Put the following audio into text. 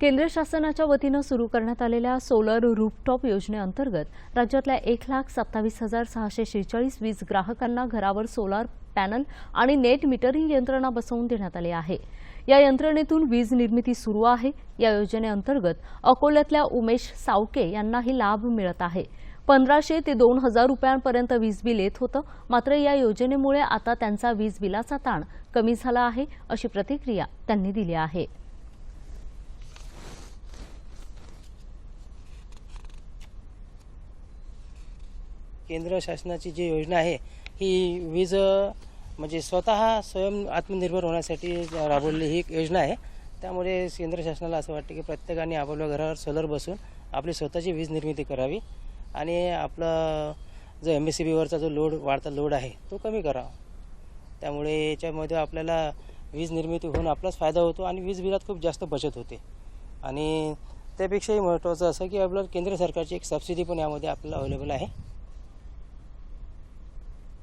केंद्र शासनाच्या वतीनं सुरू करण्यात आलेल्या सोलर रूफटॉप योजनेअंतर्गत राज्यातल्या एक लाख सत्तावीस हजार सहाशे शेहेचाळीस वीज ग्राहकांना घरावर सोलार पॅनल आणि नेट मीटरिंग यंत्रणा बसवून देण्यात आली आहे. या यंत्रणेतून वीज निर्मिती सुरू आहे. या योजनेअंतर्गत अकोल्यातल्या उमेश सावके यांनाही लाभ मिळत आहे. पंधराशे ते दोन हजार रुपयांपर्यंत वीज बिल येत होतं. मात्र या योजनेमुळे आता त्यांचा वीज बिलाचा ताण कमी झाला आहे अशी प्रतिक्रिया त्यांनी दिली आहे. केंद्र शासनाची जी योजना आहे ही वीज म्हणजे स्वतः स्वयं आत्मनिर्भर होण्यासाठी राबवलेली ही एक योजना आहे. त्यामुळे केंद्र शासनाला असं वाटतं की प्रत्येकाने आपापल्या घरावर सोलर बसून आपली स्वतःची वीज निर्मिती करावी आणि आपला जो एम एस सी बीवरचा जो लोड वाढता लोड आहे तो कमी करावा. त्यामुळे याच्यामध्ये आपल्याला वीज निर्मिती होऊन आपलाच फायदा होतो आणि वीज बिलात खूप जास्त बचत होते. आणि त्यापेक्षाही महत्त्वाचं असं की आपल्याला केंद्र सरकारची एक सबसिडी पण यामध्ये आपल्याला अवेलेबल आहे.